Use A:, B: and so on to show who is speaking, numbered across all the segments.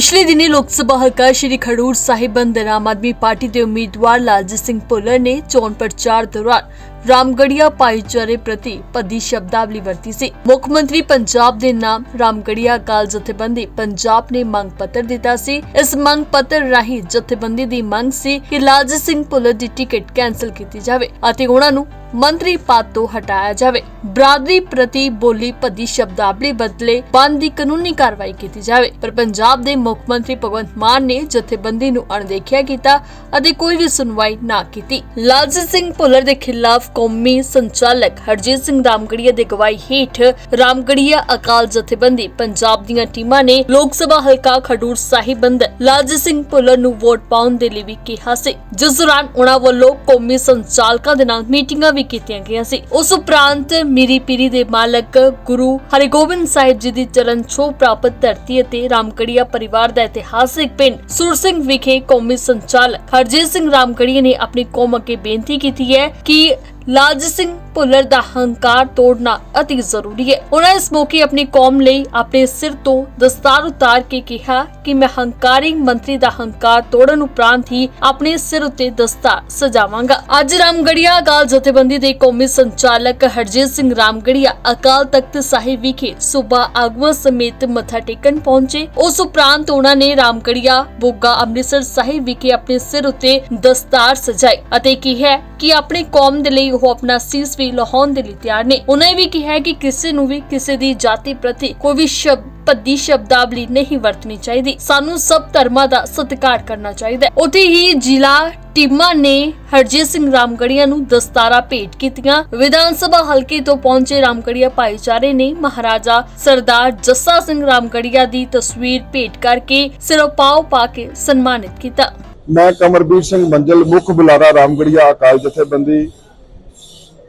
A: ਪਿਛਲੇ ਦਿਨੀ ਲੋਕ ਸਭਾ ਹਲਕਾ ਸ਼੍ਰੀ ਖਡੂਰ ਸਾਹਿਬ ਅੰਦਰ ਆਮ ਆਦਮੀ ਪਾਰਟੀ ਦੇ ਉਮੀਦਵਾਰ ਲਾਲਜੀਤ ਸਿੰਘ ਭੁੱਲਰ ਨੇ ਚੋਣ ਪ੍ਰਚਾਰ ਦੌਰਾਨ ਰਾਮਗੜੀਆ ਭਾਈਚਾਰੇ ਪ੍ਰਤੀ ਭੱਦੀ ਸ਼ਬਦਾਵਲੀ ਵਰਤੀ ਸੀ। ਮੁੱਖ ਮੰਤਰੀ ਪੰਜਾਬ ਦੇ ਨਾਮ ਰਾਮਗੜੀਆ ਅਕਾਲ ਜਥੇਬੰਦੀ ਪੰਜਾਬ ਨੇ ਮੰਗ ਪੱਤਰ ਦਿੱਤਾ ਸੀ। ਇਸ ਮੰਗ ਪੱਤਰ ਰਾਹੀਂ ਜਥੇਬੰਦੀ ਦੀ ਮੰਗ ਸੀ ਕਿ ਲਾਲਜੀਤ ਸਿੰਘ ਭੁੱਲਰ ਦੀ ਟਿਕਟ ਕੈਂਸਲ ਕੀਤੀ ਜਾਵੇ ਅਤੇ ਉਹਨਾਂ ਨੂੰ ਮੰਤਰੀ ਪਦ ਤੋਂ ਹਟਾਇਆ ਜਾਵੇ। ਬਰਾਦਰੀ ਪ੍ਰਤੀ ਬੋਲੀ ਭੱਦੀ ਸ਼ਬਦਾਵਲੀ ਬਦਲੇ ਬੰਦ ਦੀ ਕਾਨੂੰਨੀ ਕਾਰਵਾਈ ਕੀਤੀ ਜਾਵੇ। ਪਰ ਪੰਜਾਬ ਦੇ ਮੁੱਖ ਮੰਤਰੀ ਭਗਵੰਤ ਮਾਨ ਨੇ ਜਥੇਬੰਦੀ ਨੂੰ ਅਣਦੇਖਿਆ ਕੀਤਾ ਅਤੇ ਕੋਈ ਵੀ ਸੁਣਵਾਈ ਨਾ ਕੀਤੀ। ਲਾਲਜੀਤ ਸਿੰਘ ਭੁੱਲਰ ਦੇ ਖਿਲਾਫ ਕੌਮੀ ਸੰਚਾਲਕ ਹਰਜੀਤ ਸਿੰਘ ਰਾਮਗੜੀਆ ਦੇ ਗਵਾਹੀ ਹੇਠ ਰਾਮਗੜੀਆ ਅਕਾਲ ਜਥੇਬੰਦੀ ਪੰਜਾਬ ਦੀਆਂ ਟੀਮਾਂ ਨੇ ਲੋਕ ਸਭਾ ਹਲਕਾ ਖਡੂਰ ਸਾਹਿਬ ਅੰਦਰ ਲਾਲਜੀਤ ਸਿੰਘ ਭੁੱਲਰ ਨੂੰ ਵੋਟ ਪਾਉਣ ਦੇ ਲਈ ਵੀ ਕਿਹਾ ਸੀ। ਜਿਸ ਦੌਰਾਨ ਉਹਨਾਂ ਵੱਲੋਂ ਕੌਮੀ ਸੰਚਾਲਕਾਂ ਦੇ ਨਾਲ ਮੀਟਿੰਗਾਂ ਵੀ ਕੀਤੀਆਂ ਗਈਆਂ ਸੀ। ਉਸ ਉਪਰੰਤ ਮੀਰੀ ਪੀਰੀ ਦੇ ਮਾਲਕ ਗੁਰੂ ਹਰਿਗੋਬਿੰਦ ਸਾਹਿਬ ਜੀ ਦੀ ਚਰਨ ਛੋਹ ਪ੍ਰਾਪਤ ਧਰਤੀ ਅਤੇ ਰਾਮਗੜੀਆ ਪਰਿਵਾਰ ਦਾ ਇਤਿਹਾਸਿਕ ਪਿੰਡ ਸੁਰ ਸਿੰਘ ਵਿਖੇ ਕੌਮੀ ਸੰਚਾਲਕ ਹਰਜੀਤ ਸਿੰਘ ਰਾਮਗੜੀਆ ਨੇ ਆਪਣੀ ਕੌਮ ਅੱਗੇ ਬੇਨਤੀ ਕੀਤੀ ਹੈ ਕਿ ਲਾਜ ਸਿੰਘ ਭੁੱਲਰ ਦਾ ਹੰਕਾਰ ਤੋੜਨਾ ਅਤੀ ਜ਼ਰੂਰੀ ਹੈ। ਉਹਨਾਂ ਇਸ ਮੌਕੇ ਆਪਣੀ ਕੌਮ ਲਈ ਆਪਣੇ ਸਿਰ ਤੋਂ ਦਸਤਾਰ ਉਤਾਰ ਕੇ ਕਿਹਾ ਕਿ ਮੈਂ ਹੰਕਾਰੀ ਮੰਤਰੀ ਦਾ ਹੰਕਾਰ ਤੋੜਨ ਉਪਰੰਤ ਹੀ ਆਪਣੇ ਸਿਰ ਉੱਤੇ ਦਸਤਾਰ ਸਜਾਵਾਂਗਾ। ਅੱਜ ਰਾਮਗੜੀਆ ਅਕਾਲ ਜਥੇਬੰਦੀ ਦੇ ਕੌਮੀ ਸੰਚਾਲਕ ਹਰਜੀਤ ਸਿੰਘ ਰਾਮਗੜੀਆ ਅਕਾਲ ਤਖਤ ਸਾਹਿਬ ਵਿਖੇ ਸੂਬਾ ਆਗੂਆਂ ਸਮੇਤ ਮੱਥਾ ਟੇਕਣ ਪਹੁੰਚੇ। ਉਸ ਉਪਰੰਤ ਉਹਨਾਂ ਨੇ ਰਾਮਗੜੀਆ ਬੋਗਾ ਅੰਮ੍ਰਿਤਸਰ ਸਾਹਿਬ ਵਿਖੇ ਆਪਣੇ ਸਿਰ ਉੱਤੇ ਦਸਤਾਰ ਸਜਾਈ ਅਤੇ ਕਿਹਾ ਕਿ ਆਪਣੇ ਕੌਮ ਦੇ ਲਈ ਉਹ ਆਪਣਾ ਸੀਸ ਵੀ ਲਾਉਣ ਦੇ ਲਈ ਤਿਆਰ ਨੇ। ਉਹਨਾਂ ਵੀ ਕਿਹਾ ਕਿ ਕਿਸੇ ਨੂੰ ਵੀ ਕਿਸੇ ਦੀ ਜਾਤੀ ਪ੍ਰਤੀ ਕੋਈ ਵੀ ਸ਼ਬਦ ਭੱਦੀ ਸ਼ਬਦਾਵਲੀ ਨਹੀਂ ਵਰਤਣੀ ਚਾਹੀਦੀ। ਸਾਨੂੰ ਸਭ ਧਰਮਾਂ ਦਾ ਸਤਿਕਾਰ ਕਰਨਾ ਚਾਹੀਦਾ ਹੈ। ਉੱਥੇ ਹੀ ਜ਼ਿਲ੍ਹਾ ਟੀਮਾਂ ਨੇ ਹਰਜੀਤ ਸਿੰਘ ਰਾਮਗੜੀਆ ਨੂੰ ਦਸਤਾਰਾ ਭੇਟ ਕੀਤੀਆਂ। ਵਿਧਾਨ ਸਭਾ ਹਲਕੇ ਤੋਂ ਪਹੁੰਚੇ ਰਾਮਗੜੀਆ ਭਾਈਚਾਰੇ ਨੇ ਮਹਾਰਾਜਾ ਸਰਦਾਰ ਜੱਸਾ ਸਿੰਘ ਰਾਮਗੜੀਆ ਦੀ ਤਸਵੀਰ ਭੇਟ ਕਰਕੇ ਸਿਰੋਪਾਓ ਪਾ ਕੇ ਸਨਮਾਨਿਤ ਕੀਤਾ।
B: ਮੈਂ ਕਮਰਬੀਰ ਸਿੰਘ ਮੰਜਲ, ਮੁੱਖ ਬੁਲਾਰਾ ਰਾਮਗੜੀਆ ਅਕਾਲ ਜਥੇਬੰਦੀ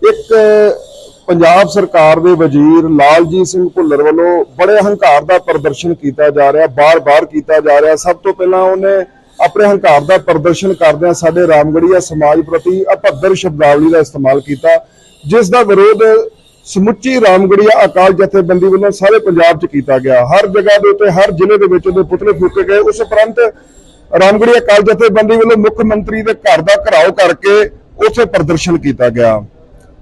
B: ਇੱਕ ਪੰਜਾਬ ਸਰਕਾਰ ਦੇ ਵਜ਼ੀਰ ਲਾਲਜੀਤ ਸਿੰਘ ਭੁੱਲਰ ਵੱਲੋਂ ਬੜੇ ਹੰਕਾਰ ਦਾ ਪ੍ਰਦਰਸ਼ਨ ਕੀਤਾ ਜਾ ਰਿਹਾ, ਬਾਰ-ਬਾਰ ਕੀਤਾ ਜਾ ਰਿਹਾ। ਸਭ ਤੋਂ ਪਹਿਲਾਂ ਉਹਨੇ ਆਪਣੇ ਹੰਕਾਰ ਦਾ ਪ੍ਰਦਰਸ਼ਨ ਕਰਦਿਆਂ ਸਾਡੇ ਰਾਮਗੜੀਆ ਸਮਾਜ ਪ੍ਰਤੀ ਅਭੱਦਰ ਸ਼ਬਦਾਵਲੀ ਦਾ ਇਸਤੇਮਾਲ ਕੀਤਾ, ਜਿਸ ਦਾ ਵਿਰੋਧ ਸਮੁੱਚੀ ਰਾਮਗੜੀਆ ਅਕਾਲ ਜਥੇਬੰਦੀ ਵੱਲੋਂ ਸਾਰੇ ਪੰਜਾਬ 'ਚ ਕੀਤਾ ਗਿਆ। ਹਰ ਜਗ੍ਹਾ ਦੇ ਉੱਤੇ, ਹਰ ਜ਼ਿਲ੍ਹੇ ਦੇ ਵਿੱਚ ਉਹਦੇ ਪੁਤਲੇ ਫੂਕੇ ਗਏ। ਉਸ ਉਪਰੰਤ ਰਾਮਗੜੀਆ ਅਕਾਲ ਜਥੇਬੰਦੀ ਵੱਲੋਂ ਮੁੱਖ ਮੰਤਰੀ ਦੇ ਘਰ ਦਾ ਘਰਾਓ ਕਰਕੇ ਉੱਥੇ ਪ੍ਰਦਰਸ਼ਨ ਕੀਤਾ ਗਿਆ।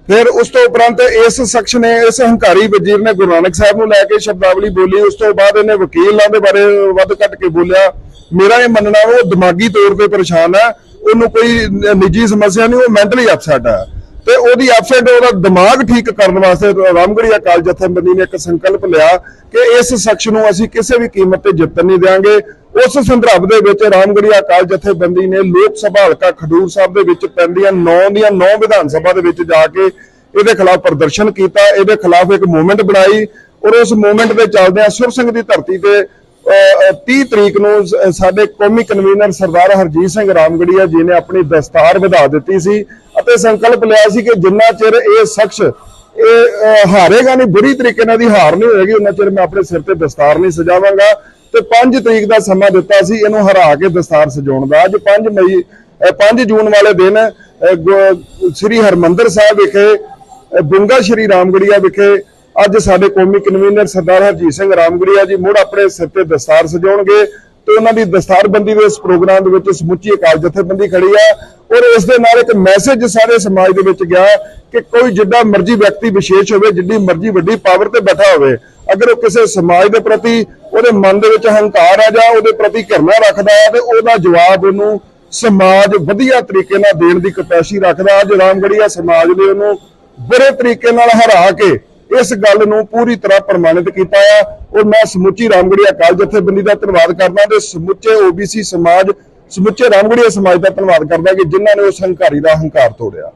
B: ਫਿਰ ਉਸ ਤੋਂ ਉਪਰੰਤ ਇਸ ਸ਼ਖਸ ਨੇ, ਇਸ ਹੰਕਾਰੀ ਵਜ਼ੀਰ ਨੇ ਗੁਰੂ ਨਾਨਕ ਸਾਹਿਬ ਨੂੰ ਲੈ ਕੇ ਸ਼ਬਦਾਵਲੀ ਬੋਲੀ, ਉਸ ਤੋਂ ਬਾਅਦ ਇਹਨੇ ਵਕੀਲਾਂ ਦੇ ਬਾਰੇ ਵੱਧ ਘੱਟ ਕੇ ਬੋਲਿਆ। ਮੇਰਾ ਇਹ ਮੰਨਣਾ, ਉਹ ਦਿਮਾਗੀ ਤੌਰ ਤੇ ਪਰੇਸ਼ਾਨ ਹੈ। ਉਹਨੂੰ ਕੋਈ ਨਿੱਜੀ ਸਮੱਸਿਆ ਨਹੀਂ, ਉਹ ਮੈਂਟਲੀ ਅਪਸੈਟ ਹੈ। ਤੇ ਉਹਦੀ ਅਪਸੈਟ ਉਹਦਾ ਦਿਮਾਗ ਠੀਕ ਕਰਨ ਵਾਸਤੇ ਰਾਮਗੜ੍ਹੀ ਅਕਾਲ ਜਥੇਬੰਦੀ ਨੇ ਇੱਕ ਸੰਕਲਪ ਲਿਆ ਕਿ ਇਸ ਸ਼ਖਸ ਨੂੰ ਅਸੀਂ ਕਿਸੇ ਵੀ ਕੀਮਤ ਤੇ ਜਿੱਤਣ ਨਹੀਂ ਦੇਵਾਂਗੇ ਉਸ ਸੰਦਰਭ ਦੇ ਵਿੱਚ ਰਾਮਗੜੀਆ ਅਕਾਲ ਜਥੇਬੰਦੀ ਨੇ ਲੋਕ ਸਭਾ ਹਲਕਾ ਖਡੂਰ ਸਾਹਿਬ ਦੇ ਵਿੱਚ ਪੈਂਦੀਆਂ 9 ਦੀਆਂ 9 ਵਿਧਾਨ ਸਭਾ ਦੇ ਵਿੱਚ ਜਾ ਕੇ ਇਹਦੇ ਖਿਲਾਫ ਪ੍ਰਦਰਸ਼ਨ ਕੀਤਾ। ਇਹਦੇ ਖਿਲਾਫ ਇੱਕ ਮੂਵਮੈਂਟ ਬਣਾਈ ਔਰ ਉਸ ਮੂਵਮੈਂਟ ਦੇ ਚੱਲਦਿਆਂ ਸੁਰ ਸਿੰਘ ਦੀ ਧਰਤੀ ਤੇ ਅਹ, 30 ਤਰੀਕ ਨੂੰ ਸਾਡੇ ਕੌਮੀ ਕਨਵੀਨਰ ਸਰਦਾਰ ਹਰਜੀਤ ਸਿੰਘ ਰਾਮਗੜੀਆ ਜੀ ਨੇ ਆਪਣੀ ਦਸਤਾਰ ਵਧਾ ਦਿੱਤੀ ਸੀ ਅਤੇ ਸੰਕਲਪ ਲਿਆ ਸੀ ਕਿ ਜਿੰਨਾ ਚਿਰ ਇਹ ਸ਼ਖਸ ਇਹ ਹਾਰੇਗਾ ਨਹੀਂ ਬੁਰੀ ਤਰੀਕੇ ਨਾਲ ਦੀ ਹਾਰ ਨਹੀਂ ਹੋਏਗੀ ਉਹਨਾਂ ਚਿਰ ਮੈਂ ਆਪਣੇ ਸਿਰ ਤੇ ਦਸਤਾਰ ਨਹੀਂ ਸਜਾਵਾਂਗਾ। ਤੇ 5 ਤਰੀਕ ਦਾ ਸਮਾਂ ਦਿੱਤਾ ਸੀ ਇਹਨੂੰ ਹਰਾ ਕੇ ਦਸਤਾਰ ਸਜਾਉਣ ਦਾ। ਅੱਜ 5 ਮਈ ਅਹ, 5 ਜੂਨ ਵਾਲੇ ਦਿਨ ਅਹ, ਸ੍ਰੀ ਹਰਮੰਦਰ ਸਾਹਿਬ ਵਿਖੇ ਅਹ, ਸ਼੍ਰੀ ਰਾਮਗੜੀਆ ਵਿਖੇ ਅੱਜ ਸਾਡੇ ਕੌਮੀ ਕਨਵੀਨਰ ਸਰਦਾਰ ਹਰਜੀਤ ਸਿੰਘ ਰਾਮਗੜੀਆ ਜੀ ਮੁੜ ਆਪਣੇ ਸਿਰ ਤੇ ਦਸਤਾਰ ਸਜਾਉਣਗੇ। ਤੇ ਉਹਨਾਂ ਦੀ ਦਸਤਾਰਬੰਦੀ ਦੇ ਇਸ ਪ੍ਰੋਗਰਾਮ ਦੇ ਵਿੱਚ ਸਮੁੱਚੀ ਅਕਾਲ ਜਥੇਬੰਦੀ ਖੜੀ ਆ ਔਰ ਇਸ ਦੇ ਨਾਲ ਇੱਕ ਮੈਸੇਜ ਸਾਰੇ ਸਮਾਜ ਦੇ ਵਿੱਚ ਗਿਆ ਕਿ ਕੋਈ ਜਿੱਡਾ ਮਰਜ਼ੀ ਵਿਅਕਤੀ ਵਿਸ਼ੇਸ਼ ਹੋਵੇ, ਜਿੱਡੀ ਮਰਜ਼ੀ ਵੱਡੀ ਪਾਵਰ ਤੇ ਬੈਠਾ ਹੋਵੇ, ਅਗਰ ਉਹ ਕਿਸੇ ਸਮਾਜ ਦੇ ਪ੍ਰਤੀ ਉਹਦੇ ਮਨ ਦੇ ਵਿੱਚ ਹੰਕਾਰ ਆ ਜਾਂ ਉਹਦੇ ਪ੍ਰਤੀ ਘਿਰਨਾ ਰੱਖਦਾ ਹੈ ਤੇ ਉਹਦਾ ਜਵਾਬ ਉਹਨੂੰ ਸਮਾਜ ਵਧੀਆ ਤਰੀਕੇ ਨਾਲ ਦੇਣ ਦੀ ਕਪੈਸਿਟੀ ਰੱਖਦਾ ਅੱਜ ਰਾਮਗੜੀਆ ਸਮਾਜ ਨੇ ਉਹਨੂੰ ਬੁਰੇ ਤਰੀਕੇ ਨਾਲ ਹਰਾ ਕੇ ਇਸ ਗੱਲ ਨੂੰ ਪੂਰੀ ਤਰ੍ਹਾਂ ਪ੍ਰਮਾਣਿਤ ਕੀਤਾ ਆ ਔਰ ਮੈਂ ਸਮੁੱਚੀ ਰਾਮਗੜੀਆ ਅਕਾਲ ਜਥੇਬੰਦੀ ਦਾ ਧੰਨਵਾਦ ਕਰਦਾ ਤੇ ਸਮੁੱਚੇ ਓਬੀਸੀ ਸਮਾਜ, ਸਮੁੱਚੇ ਰਾਮਗੜੀਆ ਸਮਾਜ ਦਾ ਧੰਨਵਾਦ ਕਰਦਾ ਕਿ ਜਿਨ੍ਹਾਂ ਨੇ ਉਸ ਹੰਕਾਰੀ ਦਾ ਹੰਕਾਰ ਤੋੜਿਆ।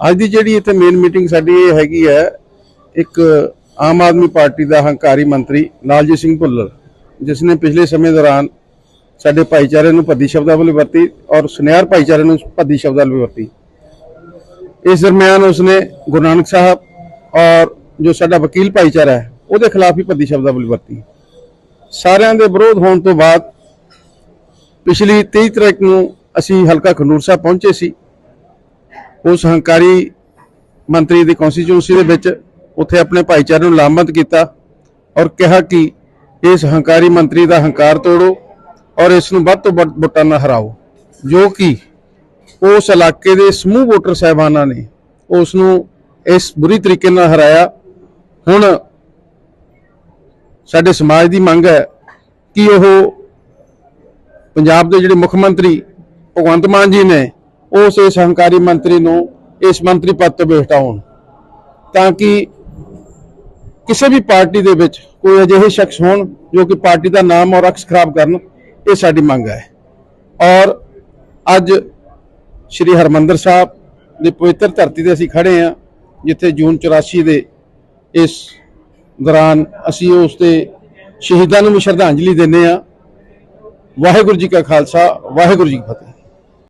C: ਅੱਜ ਦੀ ਜਿਹੜੀ ਇੱਥੇ ਮੇਨ ਮੀਟਿੰਗ ਸਾਡੀ ਇਹ ਹੈਗੀ ਹੈ, ਇੱਕ ਆਮ ਆਦਮੀ ਪਾਰਟੀ ਦਾ ਹੰਕਾਰੀ ਮੰਤਰੀ ਲਾਲਜੀਤ ਸਿੰਘ ਭੁੱਲਰ, ਜਿਸ ਨੇ ਪਿਛਲੇ ਸਮੇਂ ਦੌਰਾਨ ਸਾਡੇ ਭਾਈਚਾਰੇ ਨੂੰ ਭੱਦੀ ਸ਼ਬਦਾਂ ਵੱਲ ਵਰਤੀ ਔਰ ਸੁਨਿਆਰ ਭਾਈਚਾਰੇ ਨੂੰ ਭੱਦੀ ਸ਼ਬਦਾਂ ਵੱਲ ਵਰਤੀ। ਇਸ ਦਰਮਿਆਨ ਉਸਨੇ ਗੁਰੂ ਨਾਨਕ ਸਾਹਿਬ ਔਰ ਜੋ ਸਾਡਾ ਵਕੀਲ ਭਾਈਚਾਰਾ ਹੈ, ਉਹਦੇ ਖਿਲਾਫ ਹੀ ਭੱਦੀ ਸ਼ਬਦਾਵਲੀ ਵਰਤੀ। ਸਾਰਿਆਂ ਦੇ ਵਿਰੋਧ ਹੋਣ ਤੋਂ ਬਾਅਦ ਪਿਛਲੀ 23 ਤਰੀਕ ਨੂੰ ਅਸੀਂ ਹਲਕਾ ਖਨੂਰ ਸਾਹਿਬ ਪਹੁੰਚੇ ਸੀ। ਉਸ ਹੰਕਾਰੀ ਮੰਤਰੀ ਦੀ ਕਨਸਟੀਚੂਐਂਸੀ ਦੇ ਵਿੱਚ ਉੱਥੇ ਆਪਣੇ ਭਾਈਚਾਰੇ ਨੂੰ ਲਾਮਬੰਦ ਕੀਤਾ ਔਰ ਕਿਹਾ ਕਿ ਇਸ ਹੰਕਾਰੀ ਮੰਤਰੀ ਦਾ ਹੰਕਾਰ ਤੋੜੋ ਔਰ ਇਸ ਨੂੰ ਵੱਧ ਤੋਂ ਵੱਧ ਵੋਟਾਂ ਨਾਲ ਹਰਾਓ, ਜੋ ਕਿ ਉਸ ਇਲਾਕੇ ਦੇ ਸਮੂਹ ਵੋਟਰ ਸਹਿਬਾਨਾਂ ਨੇ ਉਸ ਨੂੰ ਇਸ ਬੁਰੀ ਤਰੀਕੇ ਨਾਲ ਹਰਾਇਆ ਹੁਣ ਸਾਡੇ ਸਮਾਜ ਦੀ ਮੰਗ ਹੈ ਕਿ ਉਹ ਪੰਜਾਬ ਦੇ ਜਿਹੜੇ ਮੁੱਖ ਮੰਤਰੀ ਭਗਵੰਤ ਮਾਨ ਜੀ ਨੇ ਉਸ ਇਸ ਹੰਕਾਰੀ ਮੰਤਰੀ ਨੂੰ ਇਸ ਮੰਤਰੀ ਪਦ ਤੋਂ ਬੇਹਟਾਉਣ ਤਾਂ ਕਿ ਕਿਸੇ ਵੀ ਪਾਰਟੀ ਦੇ ਵਿੱਚ ਕੋਈ ਅਜਿਹੇ ਸ਼ਖਸ ਹੋਣ ਜੋ ਕਿ ਪਾਰਟੀ ਦਾ ਨਾਮ ਔਰ ਅਕਸ ਖਰਾਬ ਕਰਨ, ਇਹ ਸਾਡੀ ਮੰਗ ਹੈ। ਔਰ ਅੱਜ ਸ੍ਰੀ ਹਰਮੰਦਰ ਸਾਹਿਬ ਦੀ ਪਵਿੱਤਰ ਧਰਤੀ ਤੇ ਅਸੀਂ ਖੜੇ ਹਾਂ, ਜਿੱਥੇ ਜੂਨ 84 ਦੇ ਇਸ ਦੌਰਾਨ ਅਸੀਂ ਉਸ ਦੇ ਸ਼ਹੀਦਾਂ ਨੂੰ ਵੀ ਸ਼ਰਧਾਂਜਲੀ ਦਿੰਦੇ ਹਾਂ। ਵਾਹਿਗੁਰੂ ਜੀ ਕਾ ਖਾਲਸਾ, ਵਾਹਿਗੁਰੂ ਜੀ ਕੀ ਫਤਿਹ।